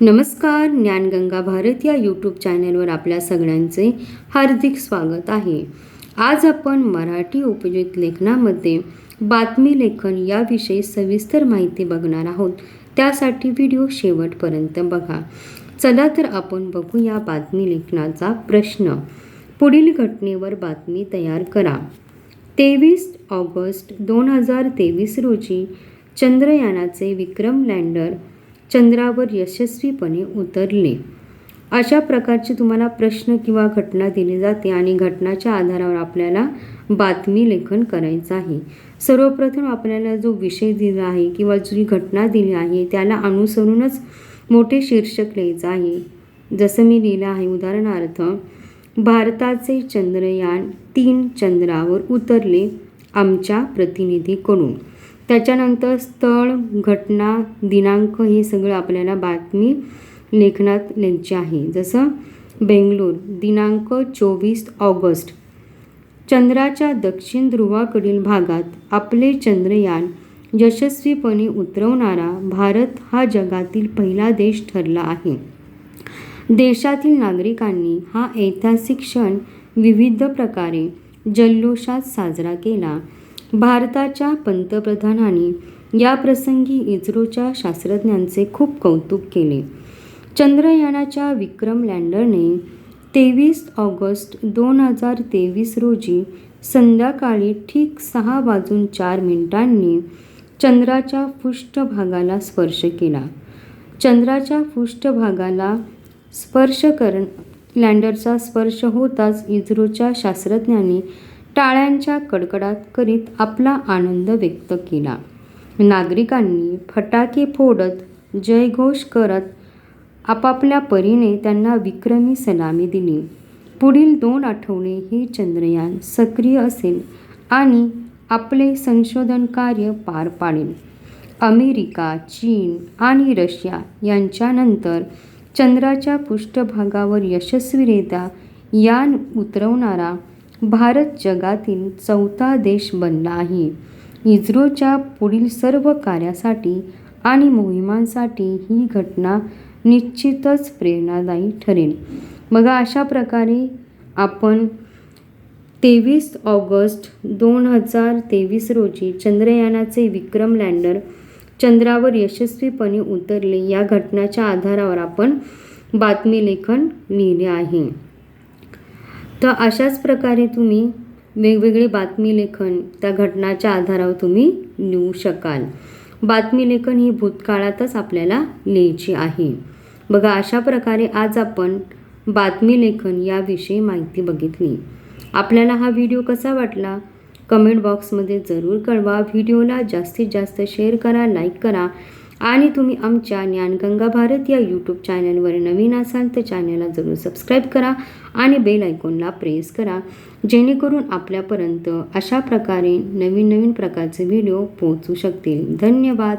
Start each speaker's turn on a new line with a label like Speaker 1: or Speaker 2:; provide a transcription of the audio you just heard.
Speaker 1: नमस्कार ज्ञानगंगा भारत या यूट्यूब चॅनलवर आपल्या सगळ्यांचे हार्दिक स्वागत आहे. आज आपण मराठी उपजित लेखनामध्ये बातमी लेखन याविषयी सविस्तर माहिती बघणार आहोत. त्यासाठी व्हिडिओ शेवटपर्यंत बघा. चला तर आपण बघूया बातमी लेखनाचा प्रश्न. पुढील घटनेवर बातमी तयार करा. तेवीस ऑगस्ट दोन हजार तेवीस रोजी चंद्रयानाचे विक्रम लँडर चंद्रावर यशस्वीपणे उतरले. अशा प्रकारचे तुम्हाला प्रश्न किंवा घटना दिली जाते आणि घटनाच्या आधारावर आपल्याला बातमी लेखन करायचं आहे. सर्वप्रथम आपल्याला जो विषय दिला आहे किंवा जी घटना दिली आहे त्याला अनुसरूनच मोठे शीर्षक लिहायचं आहे. जसं मी लिहिलं आहे उदाहरणार्थ भारताचे चंद्रयान तीन चंद्रावर उतरले आमच्या प्रतिनिधीकडून. त्याच्यानंतर स्थळ घटना दिनांक हे सगळं आपल्याला बातमी लेखनात लिहायची आहे. जसं बेंगलोर दिनांक चोवीस ऑगस्ट. चंद्राच्या दक्षिण ध्रुवाकडील भागात आपले चंद्रयान यशस्वीपणे उतरवणारा भारत हा जगातील पहिला देश ठरला आहे. देशातील नागरिकांनी हा ऐतिहासिक क्षण विविध प्रकारे जल्लोषात साजरा केला. भारताच्या पंतप्रधानांनी या प्रसंगी इस्रोच्या शास्त्रज्ञांचे खूप कौतुक केले. चंद्रयानाच्या विक्रम लँडरने तेवीस ऑगस्ट दोन हजार तेवीस रोजी संध्याकाळी ठीक सहा वाजून चार मिनिटांनी चंद्राच्या पृष्ठभागाला स्पर्श केला. चंद्राच्या पृष्ठभागाला स्पर्श कर लँडरचा स्पर्श होताच इस्रोच्या शास्त्रज्ञांनी टाळ्यांच्या कडकडाट करीत आपला आनंद व्यक्त केला. नागरिकांनी फटाके फोडत जयघोष करत आपापल्या परीने त्यांना विक्रमी सलामी दिली. पुढील दोन आठवडे हे चंद्रयान सक्रिय असेल आणि आपले संशोधन कार्य पार पाडेल. अमेरिका चीन आणि रशिया यांच्यानंतर चंद्राच्या पृष्ठभागावर यशस्वीरित्या यान उतरवणारा भारत जगातील चौथा देश बनला आहे. इस्रोच्या पुढील सर्व कार्यासाठी आणि मोहिमांसाठी ही घटना निश्चितच प्रेरणादायी ठरेल. बघा अशा प्रकारे आपण तेवीस ऑगस्ट दोन हजार तेवीस रोजी चंद्रयानाचे विक्रम लँडर चंद्रावर यशस्वीपणे उतरले या घटनाच्या आधारावर आपण बातमी लेखन लिहिले आहे. तर अशाच प्रकारे तुम्ही वेगवेगळे बातमी लेखन त्या घटनाच्या आधारावर तुम्ही लिहू शकाल. बातमी लेखन ही भूतकाळातच आपल्याला लिहायची आहे. बघा अशा प्रकारे आज आपण बातमी लेखन याविषयी माहिती बघितली. आपल्याला हा व्हिडिओ कसा वाटला? कमेंट बॉक्समध्ये जरूर कळवा. व्हिडिओला जास्तीत जास्त शेअर करा लाईक करा. आणि तुम्ही आमच्या ज्ञानगंगा भारत या यूट्यूब चॅनलवर नवीन असाल तर चॅनलला जरूर सबस्क्राईब करा आणि बेल आयकॉनला प्रेस करा जेणेकरून आपल्यापर्यंत अशा प्रकारे नवीन नवीन प्रकारचे व्हिडिओ पोहोचू शकतील. धन्यवाद.